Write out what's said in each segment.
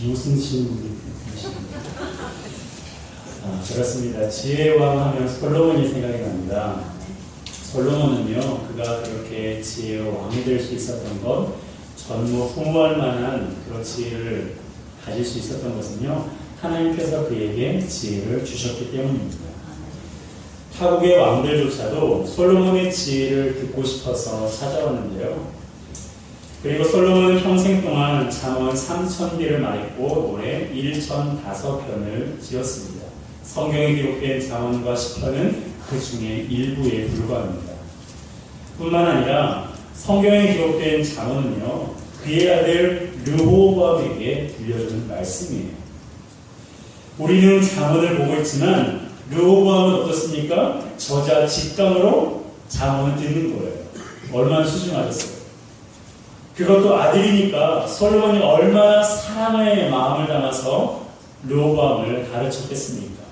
비웃으시는 분이 계십니다. 아, 그렇습니다. 지혜의 왕 하면 솔로몬이 생각이 납니다. 솔로몬은요, 그가 그렇게 지혜의 왕이 될 수 있었던 것, 전무후무할 만한 그런 지혜를 가질 수 있었던 것은요, 하나님께서 그에게 지혜를 주셨기 때문입니다. 타국의 왕들조차도 솔로몬의 지혜를 듣고 싶어서 찾아왔는데요. 그리고 솔로몬은 평생 동안 잠언 3천 개를 말했고 노래 1천 5편을 지었습니다. 성경에 기록된 잠언과 시편은 그 중에 일부에 불과합니다. 뿐만 아니라 성경에 기록된 잠언은요 그의 아들 르호보암에게 들려주는 말씀이에요. 우리는 잠언을 보고 있지만 르호보암은 어떻습니까? 저자 직감으로 잠언을 듣는 거예요. 얼마나 수준하셨어요. 그것도 아들이니까 솔로몬이 얼마나 사랑의 마음을 담아서 르호보암을 가르쳤겠습니까?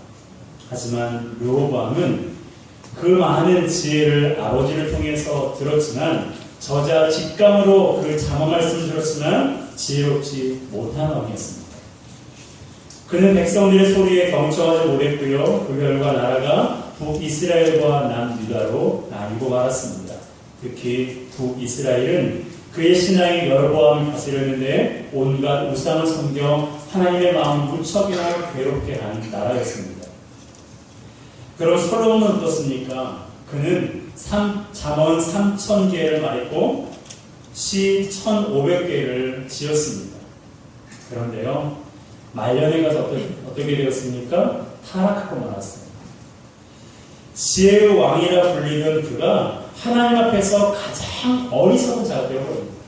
하지만 르호보암은 그 많은 지혜를 아버지를 통해서 들었지만 저자 직감으로 그 장어 말씀을 들었지만 지혜롭지 못한 왕이었습니다. 그는 백성들의 소리에 경청하지 못했고요. 그 결과 나라가 북이스라엘과 남유다로 나뉘고 말았습니다. 특히 북이스라엘은 그의 신앙이 여러보암을 다스렸는데 온갖 우상을 섬겨 하나님의 마음 무척이나 괴롭게 한 나라였습니다. 그럼 솔로몬은 어떻습니까? 그는 3, 잠언 3천 개를 말했고 시 1,500개를 지었습니다. 그런데요, 말년에 가서 어떻게, 어떻게 되었습니까? 타락하고 말았습니다. 지혜의 왕이라 불리던 그가 하나님 앞에서 가장 어리석은 자가 되어버립니다.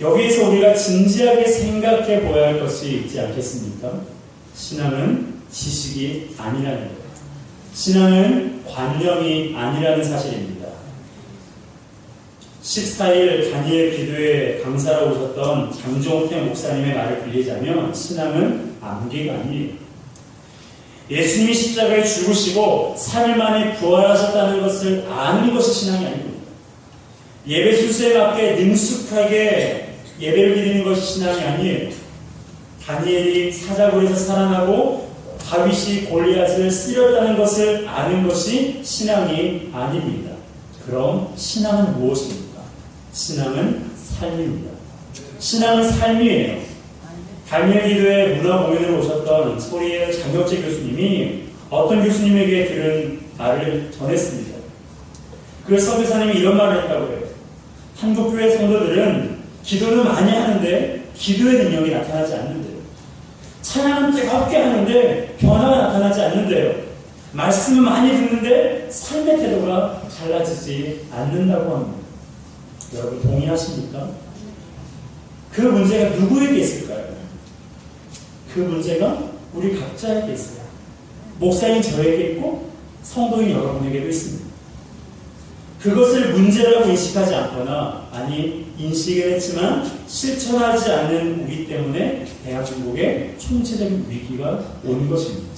여기에서 우리가 진지하게 생각해 보아야 할 것이 있지 않겠습니까? 신앙은 지식이 아니라는 거예요. 신앙은 관념이 아니라는 사실입니다. 14일 다니엘 기도회 강사로 오셨던 장종태 목사님의 말을 빌리자면 신앙은 암기가 아니에요. 예수님이 십자가에 죽으시고 3일 만에 부활하셨다는 것을 아는 것이 신앙이 아닙니다. 예배 순서에 맞게 능숙하게 예배를 드리는 것이 신앙이 아니에요. 다니엘이 사자굴에서 살아나고 다윗이 골리앗을 쓰렸다는 것을 아는 것이 신앙이 아닙니다. 그럼 신앙은 무엇입니까? 신앙은 삶입니다. 신앙은 삶이에요. 기도에 문화 공연을 오셨던 소리의 장혁재 교수님이 어떤 교수님에게 들은 말을 전했습니다. 그 선교사님이 이런 말을 했다고 해요. 한국 교회 성도들은 기도는 많이 하는데 기도의 능력이 나타나지 않는데요. 찬양은 뜨겁게 하는데 변화가 나타나지 않는데요. 말씀은 많이 듣는데 삶의 태도가 달라지지 않는다고 합니다. 여러분 동의하십니까? 그 문제가 누구에게 있을까요? 그 문제가 우리 각자에게 있어요. 목사인 저에게 있고 성도인 여러분에게도 있습니다. 그것을 문제라고 인식하지 않거나 아니 인식을 했지만 실천하지 않는 우리 때문에 대한민국에 총체적인 위기가 온 것입니다.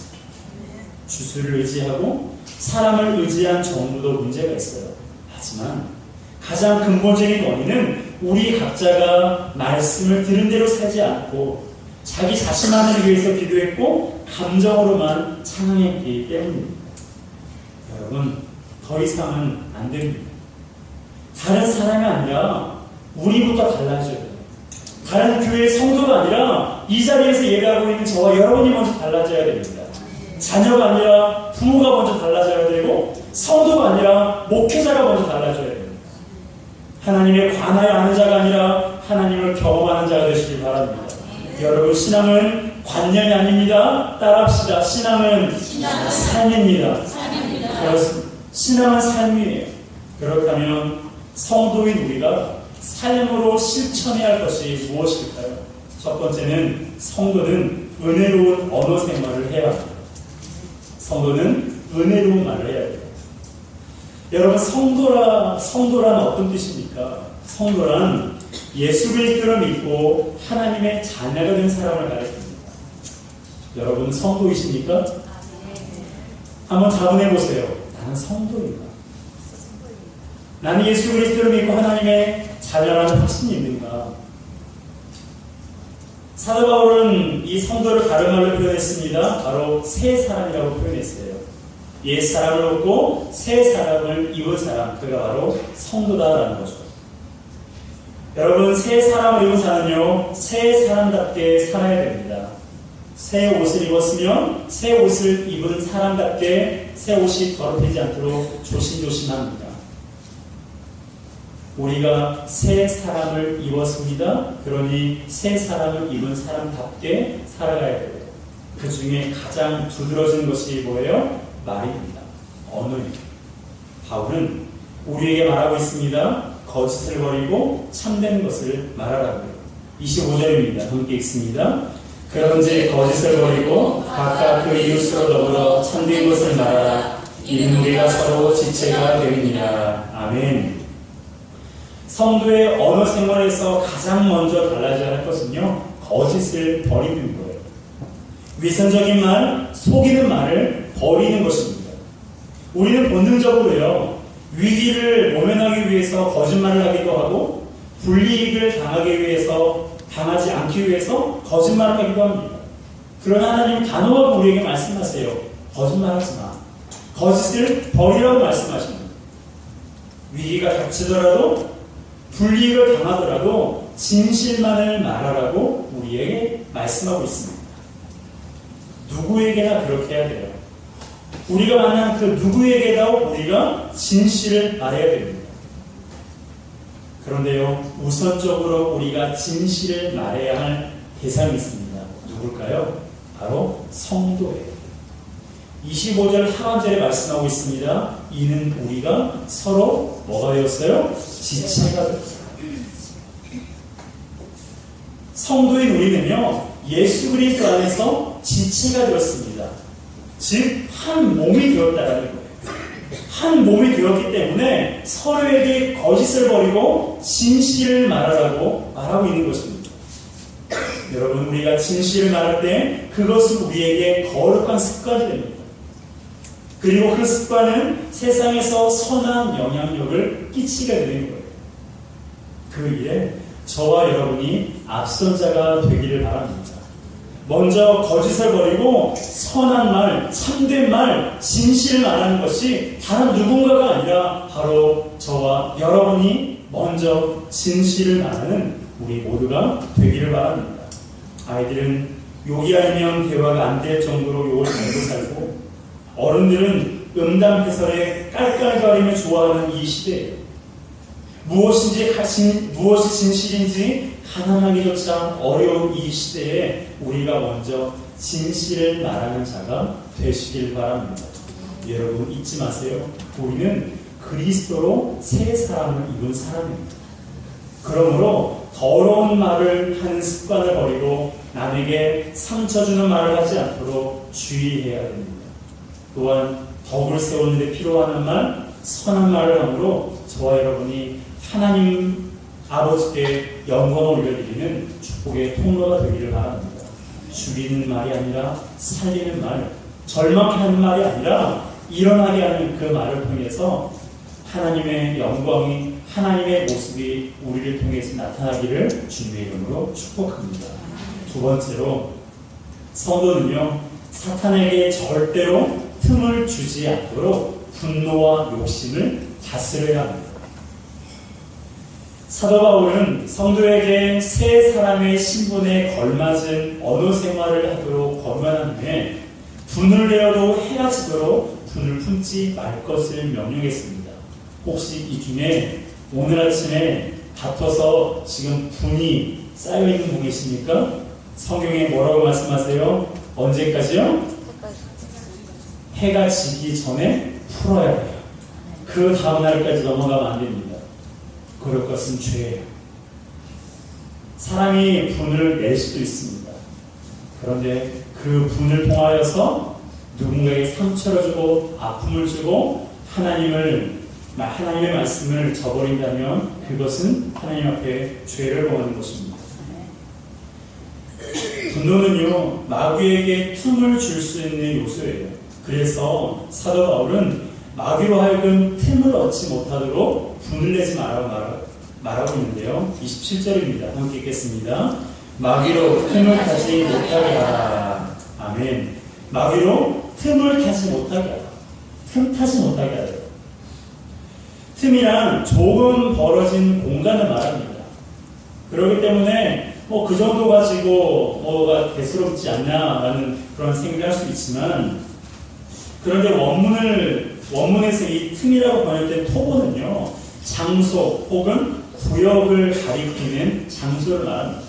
주술을 의지하고 사람을 의지한 정부도 문제가 있어요. 하지만 가장 근본적인 원인은 우리 각자가 말씀을 들은 대로 살지 않고 자기 자신만을 위해서 기도했고 감정으로만 찬양했기 때문입니다. 여러분 더 이상은 안 됩니다. 다른 사람이 아니라 우리부터 달라져야 돼요. 다른 교회 성도가 아니라 이 자리에서 예배하고 있는 저와 여러분이 먼저 달라져야 됩니다. 자녀가 아니라 부모가 먼저 달라져야 되고 성도가 아니라 목회자가 먼저 달라져야 됩니다. 하나님의 관하여 아는 자가 아니라 하나님을 경험하는 자가 되시길 바랍니다. 여러분 신앙은 관념이 아닙니다. 따라합시다. 신앙은, 신앙은 삶입니다. 삶입니다. 그렇습니다. 신앙은 삶이에요. 그렇다면 성도인 우리가 삶으로 실천해야 할 것이 무엇일까요? 첫 번째는 성도는 은혜로운 언어 생활을 해야 합니다. 성도는 은혜로운 말을 해야 돼요. 여러분 성도라 성도란 어떤 뜻입니까? 성도란 예수 그리스도를 믿고 하나님의 자녀가 된 사람을 가리킵니다. 여러분 성도이십니까? 한번 자문해 보세요. 나는 성도인가? 나는 예수 그리스도를 믿고 하나님의 자녀라는 확신이 있는가? 사도 바울은 이 성도를 다른 말로 표현했습니다. 바로 새 사람이라고 표현했어요. 옛 사람을 얻고 새 사람을 입은 사람, 그가 바로 성도다라는 거죠. 여러분, 새 사람을 입은 사람은요, 새 사람답게 살아야 됩니다. 새 옷을 입었으면 새 옷을 입은 사람답게 새 옷이 더럽히지 않도록 조심조심합니다. 우리가 새 사람을 입었습니다. 그러니 새 사람을 입은 사람답게 살아가야 돼요. 그 중에 가장 두드러진 것이 뭐예요? 말입니다. 언어입니다. 바울은 우리에게 말하고 있습니다. 거짓을 버리고 참된 것을 말하라고요. 25절입니다. 함께 읽습니다. 그런지 거짓을 버리고 각각 그 이웃으로 더불어 참된 것을 말하라. 이는 우리가 서로 지체가 되느니라. 아멘. 성도의 언어 생활에서 가장 먼저 달라져야 할 것은요, 거짓을 버리는 거예요. 위선적인 말, 속이는 말을 버리는 것입니다. 우리는 본능적으로요, 위기를 모면하기 위해서 거짓말을 하기도 하고, 불이익을 당하기 위해서, 당하지 않기 위해서 거짓말을 하기도 합니다. 그러나 하나님 단호하게 우리에게 말씀하세요. 거짓말하지 마. 거짓을 버리라고 말씀하십니다. 위기가 닥치더라도 불이익을 당하더라도 진실만을 말하라고 우리에게 말씀하고 있습니다. 누구에게나 그렇게 해야 돼요. 우리가 만난 그 누구에게도 우리가 진실을 말해야 됩니다. 그런데요, 우선적으로 우리가 진실을 말해야 할 대상이 있습니다. 누굴까요? 바로 성도예요. 25절 하반절에 말씀하고 있습니다. 이는 우리가 서로 뭐가 되었어요? 지체가 되었어요. 성도인 우리는요, 예수 그리스도 안에서 지체가 되었습니다. 즉, 한 몸이 되었다라는 거예요. 한 몸이 되었기 때문에 서로에게 거짓을 버리고 진실을 말하라고 말하고 있는 것입니다. 여러분, 우리가 진실을 말할 때 그것은 우리에게 거룩한 습관이 됩니다. 그리고 그 습관은 세상에서 선한 영향력을 끼치게 되는 거예요. 그 일에 저와 여러분이 앞선 자가 되기를 바랍니다. 먼저 거짓을 버리고 선한 말, 참된 말, 진실을 말하는 것이 다른 누군가가 아니라 바로 저와 여러분이 먼저 진실을 말하는 우리 모두가 되기를 바랍니다. 아이들은 욕이 아니면 대화가 안 될 정도로 욕을 잘고 살고 어른들은 음담패설에 깔깔거리며 좋아하는 이 시대예요. 무엇인지 가신, 무엇이 진실인지 가늠하기조차 어려운 이 시대에 우리가 먼저 진실을 말하는 자가 되시길 바랍니다. 여러분 잊지 마세요. 우리는 그리스도로 새 사람을 입은 사람입니다. 그러므로 더러운 말을 하는 습관을 버리고 남에게 상처 주는 말을 하지 않도록 주의해야 됩니다. 또한 덕을 세우는 데 필요한 말, 선한 말을 함으로 저와 여러분이 하나님 아버지께 영광을 올려드리는 축복의 통로가 되기를 바랍니다. 죽이는 말이 아니라 살리는 말, 절망케 하는 말이 아니라 일어나게 하는 그 말을 통해서 하나님의 영광이 하나님의 모습이 우리를 통해서 나타나기를 주님의 이름으로 축복합니다. 두 번째로 성도는요 사탄에게 절대로 틈을 주지 않도록 분노와 욕심을 다스려야 합니다. 사도 바울은 성도에게 새 사람의 신분에 걸맞은 언어 생활을 하도록 권면한 후에 분을 내어도 해가 지도록 분을 품지 말 것을 명령했습니다. 혹시 이 중에 오늘 아침에 다퉈서 지금 분이 쌓여 있는 분 계십니까? 성경에 뭐라고 말씀하세요? 언제까지요? 해가 지기 전에 풀어야 돼요. 그 다음 날까지 넘어가면 안 됩니다. 그럴 것은 죄예요. 사람이 분을 낼 수도 있습니다. 그런데 그 분을 통하여서 누군가에게 상처를 주고 아픔을 주고 하나님을 하나님의 말씀을 저버린다면 그것은 하나님 앞에 죄를 범하는 것입니다. 분노는요 마귀에게 틈을 줄 수 있는 요소예요. 그래서 사도 바울은 마귀로 하여금 틈을 얻지 못하도록 분을 내지 말라고 말 하고 있는데요. 27절입니다. 함께 읽겠습니다. 마귀로 틈을 타지 못하게 하라. 아멘. 마귀로 틈을 타지 못하게 하라. 틈 타지 못하게 하라. 틈이란 조금 벌어진 공간을 말합니다. 그렇기 때문에 뭐 그 정도 가지고 뭐가 대수롭지 않냐라는 그런 생각을 할 수 있지만 그런데 원문을 원문에서 이 틈이라고 번역된 토고는요 장소 혹은 구역을 가리키는 말합니다.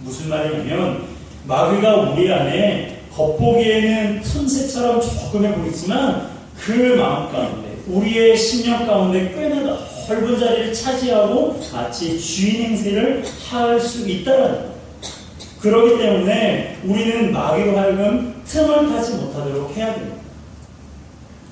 무슨 말이냐면 마귀가 우리 안에 겉보기에는 틈새처럼 조금해 보이지만 그 마음 가운데 우리의 심령 가운데 꽤나 넓은 자리를 차지하고 마치 주인 행세를 할 수 있다는 거예요. 그렇기 때문에 우리는 마귀로 하여금 틈을 타지 못하도록 해야 됩니다.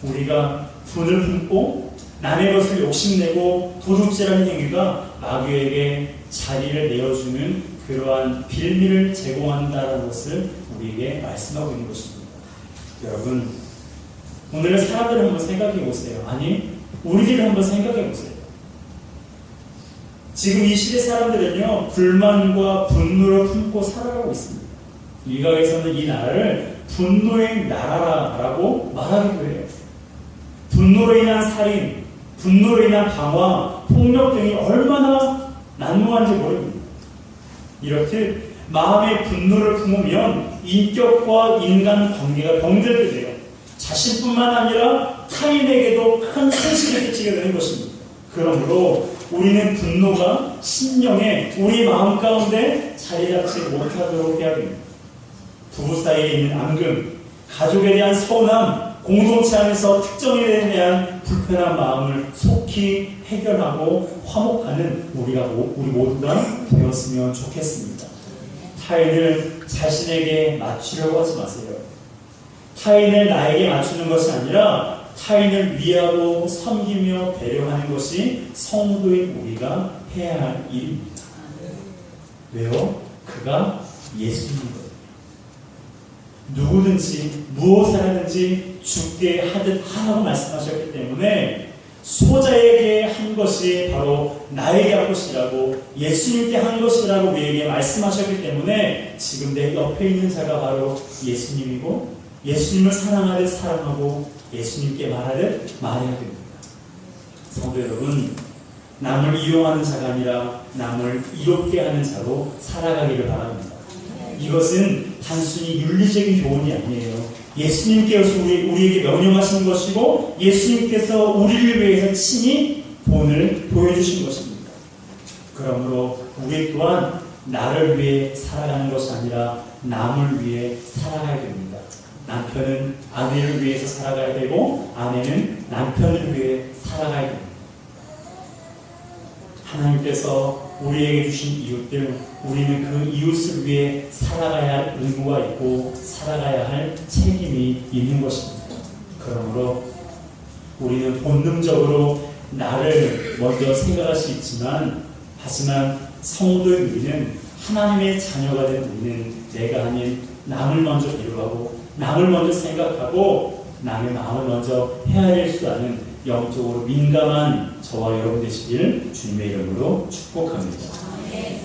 우리가 분을 품고 남의 것을 욕심내고 도둑질하는 행위가 마귀에게 자리를 내어주는 그러한 빌미를 제공한다는 것을 우리에게 말씀하고 있는 것입니다. 여러분, 오늘 사람들을 한번 생각해 보세요. 아니, 우리들을 한번 생각해 보세요. 지금 이 시대 사람들은요, 불만과 분노를 품고 살아가고 있습니다. 일각에서는 이 나라를 분노의 나라라고 말하기도 해요. 분노로 인한 살인, 분노로 인한 방화, 폭력 등이 얼마나 난무한지 모릅니다. 이렇듯 마음의 분노를 품으면 인격과 인간 관계가 병들게 돼요. 자신뿐만 아니라 타인에게도 큰 손실을 끼치게 되는 것입니다. 그러므로 우리는 분노가 심령에 우리 마음 가운데 자리 잡지 못하도록 해야 됩니다. 부부 사이에 있는 앙금, 가족에 대한 서운함, 공동체 안에서 특정인에 대한 불편한 마음을 속히 해결하고 화목하는 우리가 우리 모두가 되었으면 좋겠습니다. 타인을 자신에게 맞추려고 하지 마세요. 타인을 나에게 맞추는 것이 아니라 타인을 위하고 섬기며 배려하는 것이 성도인 우리가 해야 할 일입니다. 왜요? 그가 예수님이거든요. 누구든지 무엇을 하든지 죽게 하듯 하라고 말씀하셨기 때문에 소자에게 한 것이 바로 나에게 한 것이라고 예수님께 한 것이라고 우리에게 말씀하셨기 때문에 지금 내 옆에 있는 자가 바로 예수님이고 예수님을 사랑하듯 사랑하고 예수님께 말하듯 말해야 됩니다. 성도 여러분, 남을 이용하는 자가 아니라 남을 이롭게 하는 자로 살아가기를 바랍니다. 이것은 단순히 윤리적인 교훈이 아니에요. 예수님께서 우리, 우리에게 명령하신 것이고 예수님께서 우리를 위해서 친히 본을 보여주신 것입니다. 그러므로 우리 또한 나를 위해 살아가는 것이 아니라 남을 위해 살아가야 됩니다. 남편은 아내를 위해서 살아가야 되고 아내는 남편을 위해 살아가야 됩니다. 하나님께서 우리에게 주신 이웃들, 우리는 그 이웃을 위해 살아가야 할 의무가 있고 살아가야 할 책임이 있는 것입니다. 그러므로 우리는 본능적으로 나를 먼저 생각할 수 있지만 하지만 성도의 우리는 하나님의 자녀가 된 우리는 내가 아닌 남을 먼저 비교하고 남을 먼저 생각하고 남의 마음을 먼저 헤아릴 수 아는 영적으로 민감한 저와 여러분 되시길 주님의 이름으로 축복합니다.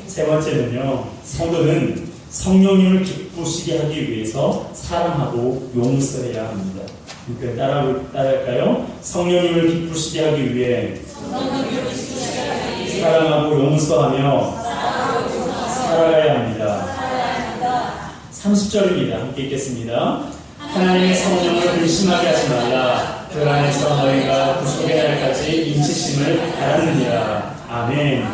세 번째는요, 성도는 성령님을 기쁘시게 하기 위해서 사랑하고 용서해야 합니다. 그러니까 따라, 따라할까요? 성령님을 기쁘시게 하기 위해 사랑하고 용서하며 살아가야 합니다. 30절입니다. 함께 읽겠습니다. 하나님의 성령을 근심하게 하지 말라. 그 안에서 너희가 구속의 날까지 인치심을 알았느니라. 아멘.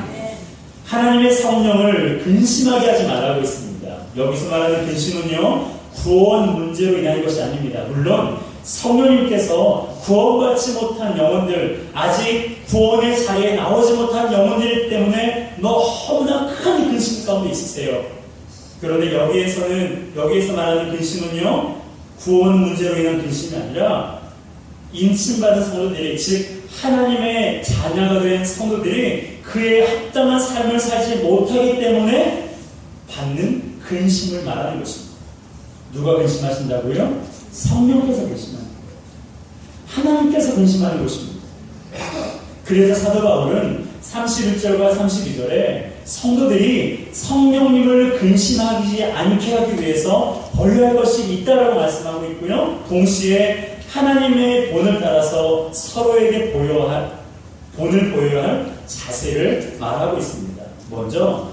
하나님의 성령을 근심하게 하지 말라고 했습니다. 여기서 말하는 근심은요, 구원 문제로 인한 것이 아닙니다. 물론, 성령님께서 구원받지 못한 영혼들, 아직 구원의 자리에 나오지 못한 영혼들 때문에 너무나 큰 근심 가운데 있으세요. 그런데 여기에서는, 여기에서 말하는 근심은요, 구원 문제로 인한 근심이 아니라, 인침받은 성도들이, 즉, 하나님의 자녀가 된 성도들이 그의 합당한 삶을 살지 못하기 때문에 받는 근심을 말하는 것입니다. 누가 근심하신다고요? 성령께서 근심하는 거예요. 하나님께서 근심하는 것입니다. 그래서 사도 바울은 31절과 32절에 성도들이 성령님을 근심하지 않게 하기 위해서 벌려야 할 것이 있다라고 말씀하고 있고요. 동시에 하나님의 본을 따라서 서로에게 보여야 할 본을 보여야 할 자세를 말하고 있습니다. 먼저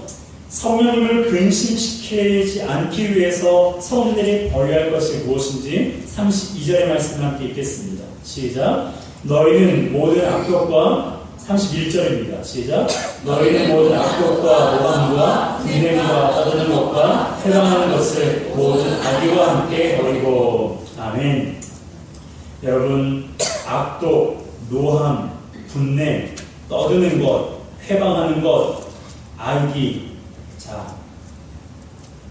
성령님을 근심시키지 않기 위해서 성도들이 벌여야 할 것이 무엇인지 32절의 말씀을 함께 읽겠습니다. 시작. 너희는 모든 악독과 31절입니다. 시작. 너희는 모든 악독과 모함과 분냄과 떠드는 것과 해방하는 것을 모든 악의와 함께 버리고 아멘. 여러분 악독, 노함, 분냄, 떠드는 것, 해방하는 것, 악의 자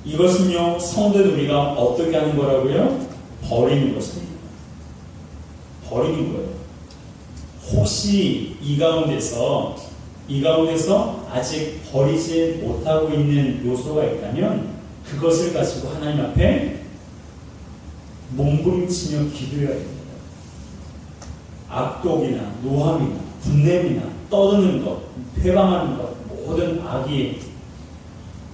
이것은요 성도들 우리가 어떻게 하는 거라고요? 버리는 것입니다. 버리는 거예요. 혹시 이 가운데서 이 가운데서 아직 버리지 못하고 있는 요소가 있다면 그것을 가지고 하나님 앞에 몸부림치며 기도해야 됩니다. 악독이나 노함이나 분냄이나 떠드는 것, 회방하는 것, 모든 악이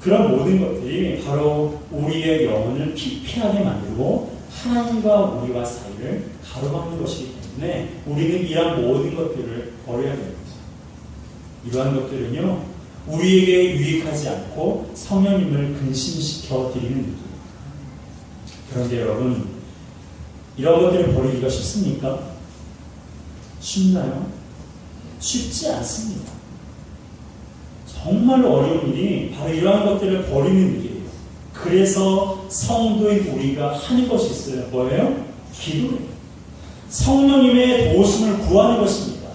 그런 모든 것들이 바로 우리의 영혼을 피폐하게 만들고 하나님과 우리와 사이를 가로막는 것이기 때문에 우리는 이러한 모든 것들을 버려야 됩니다. 이러한 것들은요, 우리에게 유익하지 않고 성령님을 근심시켜 드리는 일입니다. 그런데 여러분, 이런 것들을 버리기가 쉽습니까? 쉽나요? 쉽지 않습니다. 정말 어려운 일이 바로 이러한 것들을 버리는 일이에요. 그래서 성도인 우리가 하는 것이 있어요. 뭐예요? 기도예요. 성령님의 도우심을 구하는 것입니다.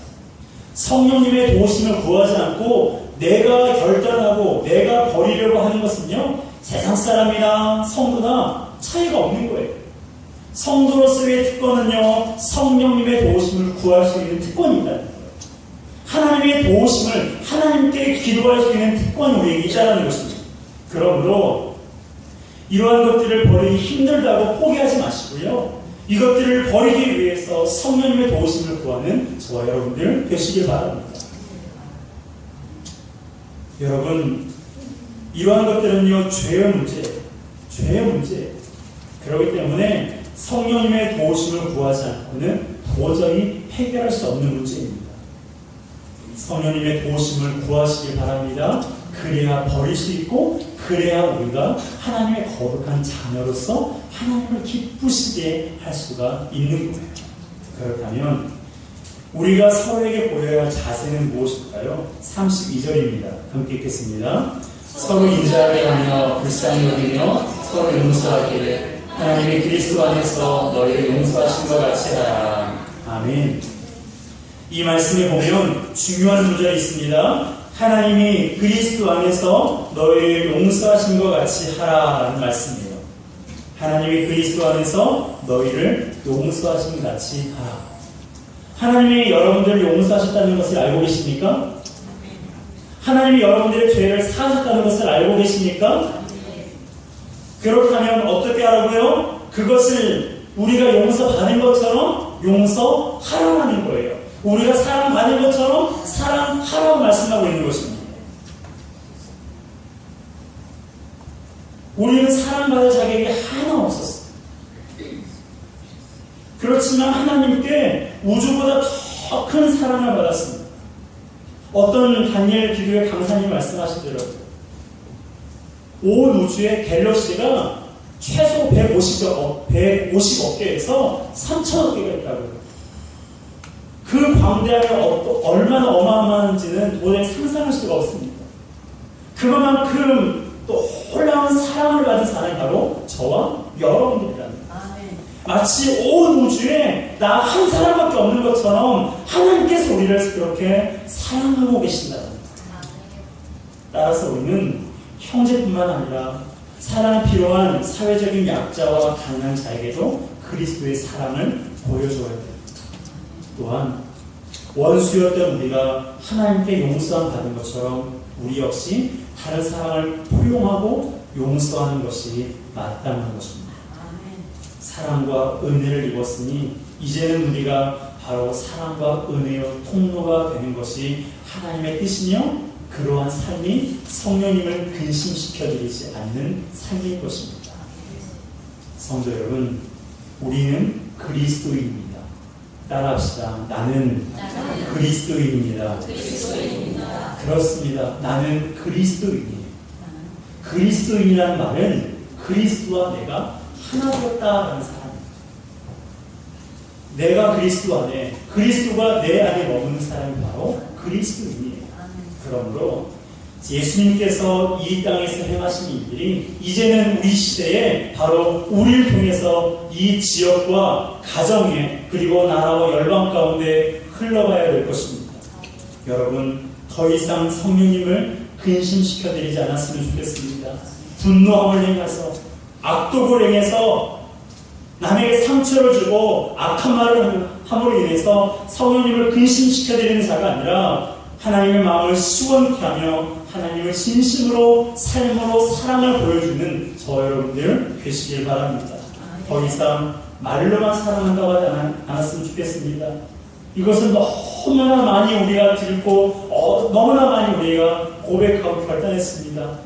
성령님의 도우심을 구하지 않고 내가 결단하고 내가 버리려고 하는 것은요, 세상 사람이나 성도나 차이가 없는 거예요. 성도로서의 특권은요, 성령님의 도우심을 구할 수 있는 특권이다. 하나님의 도우심을 하나님께 기도할 수 있는 특권이 우리에게 있다는 것입니다. 그러므로 이러한 것들을 버리기 힘들다고 포기하지 마시고요. 이것들을 버리기 위해서 성령님의 도우심을 구하는 저와 여러분들 되시길 바랍니다. 여러분, 이러한 것들은요, 죄의 문제, 죄의 문제. 그렇기 때문에 성령님의 도우심을 구하지 않고는 도저히 해결할 수 없는 문제입니다. 성령님의 도우심을 구하시길 바랍니다. 그래야 버릴 수 있고, 그래야 우리가 하나님의 거룩한 자녀로서 하나님을 기쁘시게 할 수가 있는 거예요. 그렇다면, 우리가 서로에게 보여야 할 자세는 무엇일까요? 32절입니다. 함께 읽겠습니다. 서로 인자하게 하며 불쌍히 여기며 서로 용서하기를 하나님이 그리스도 안에서 너희를 용서하신 것 같이 하라. 아멘. 이 말씀에 보면 중요한 문제가 있습니다. 하나님이 그리스도 안에서 너희를 용서하신 것 같이 하라는 말씀이에요. 하나님이 그리스도 안에서 너희를 용서하신 것 같이 하라. 하나님이 여러분들을 용서하셨다는 것을 알고 계십니까? 하나님이 여러분들의 죄를 사하셨다는 것을 알고 계십니까? 그렇다면 어떻게 하라고요? 그것을 우리가 용서받은 것처럼 용서하라는 거예요. 우리가 사랑받은 것처럼 사랑하라고 말씀하고 있는 것입니다. 우리는 사랑받을 자격이 하나 없었어요. 그렇지만 하나님께 우주보다 더 큰 사랑을 받았습니다. 어떤 다니엘 기도의 강사님 말씀하시더라고요. 온 우주의 갤럭시가 최소 150억, 150억 개에서 3천억 개가 있다고요. 그 광대함이 얼마나 어마어마한지는 도저히 상상할 수가 없습니다. 그만큼 또 놀라운 사랑을 받은 사람이 바로 저와 여러분들이랍니다. 마치 온 우주에 나 한 사람밖에 없는 것처럼 하나님께서 우리를 그렇게 사랑하고 계신다. 따라서 우리는 형제뿐만 아니라 사랑이 필요한 사회적인 약자와 강한 자에게도 그리스도의 사랑을 보여줘야 돼요. 또한 원수였던 우리가 하나님께 용서함 받은 것처럼 우리 역시 다른 사랑을 포용하고 용서하는 것이 마땅한 것입니다. 사랑과 은혜를 입었으니 이제는 우리가 바로 사랑과 은혜의 통로가 되는 것이 하나님의 뜻이며 그러한 삶이 성령님을 근심시켜드리지 않는 삶일 것입니다. 성도 여러분, 우리는 그리스도인입니다. 따라합시다. 나는 그리스도인입니다. 그렇습니다. 나는 그리스도인이에요. 그리스도인이라는 말은 그리스도와 내가 하나 되었다라는 사람입니다. 내가 그리스도 안에, 그리스도가 내 안에 머무는 사람이 바로 그리스도인이에요. 그러므로 예수님께서 이 땅에서 행하신 일들이 이제는 우리 시대에 바로 우리를 통해서 이 지역과 가정에 그리고 나라와 열방 가운데 흘러가야 될 것입니다. 여러분 더 이상 성령님을 근심시켜드리지 않았으면 좋겠습니다. 분노함을 행해서 악독을 행해서 남에게 상처를 주고 악한 말을 함으로 인해서 성령님을 근심시켜드리는 자가 아니라 하나님의 마음을 시원케 하며 하나님을 진심으로 삶으로 사랑을 보여주는 저 여러분들 되시길 바랍니다. 더 이상 말로만 사랑한다고 하지 않- 않았으면 좋겠습니다. 이것은 너무나 많이 우리가 들고 어, 너무나 많이 우리가 고백하고 결단했습니다.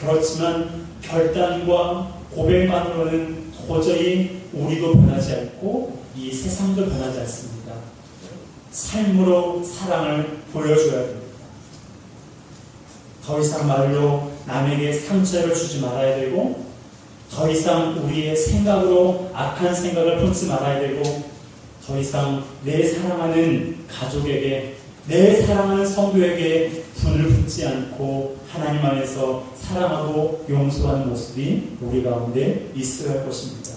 그렇지만 결단과 고백만으로는 도저히 우리도 변하지 않고 이 세상도 변하지 않습니다. 삶으로 사랑을 보여줘야 됩니다. 더 이상 말로 남에게 상처를 주지 말아야 되고, 더 이상 우리의 생각으로 악한 생각을 품지 말아야 되고, 더 이상 내 사랑하는 가족에게, 내 사랑하는 성도에게 분을 품지 않고 하나님 안에서 사랑하고 용서하는 모습이 우리 가운데 있어야 할 것입니다.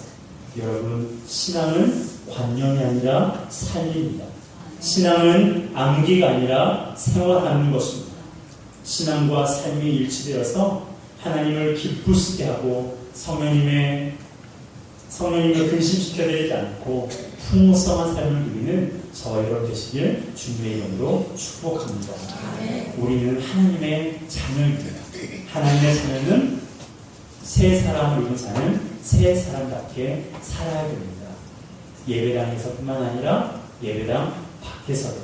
여러분, 신앙은 관념이 아니라 삶입니다. 신앙은 암기가 아니라 생활하는 것입니다. 신앙과 삶이 일치되어서 하나님을 기쁘시게 하고 성령님의 성령님을 근심시켜드리지 않고 풍성한 삶을 누리는 저 여러분 되시길 주님의 이름으로 축복합니다. 우리는 하나님의 자녀입니다. 하나님의 자녀는 새 사람을 이룬 자는 새 사람답게 살아야 됩니다. 예배당에서뿐만 아니라 예배당 밖에서도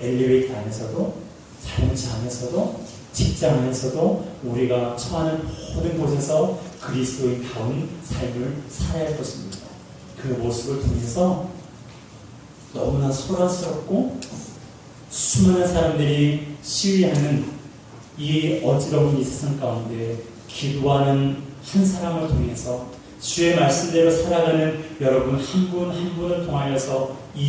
엘리베이터 안에서도 자동차 안에서도 직장 안에서도 우리가 처하는 모든 곳에서 그리스도인다운 삶을 살아야 할 것입니다. 그 모습을 통해서 너무나 소란스럽고 수많은 사람들이 시위하는 이 어지러운 이 세상 가운데 기도하는 한 사람을 통해서 주의 말씀대로 살아가는 여러분 한 분한 분을 통하여서 이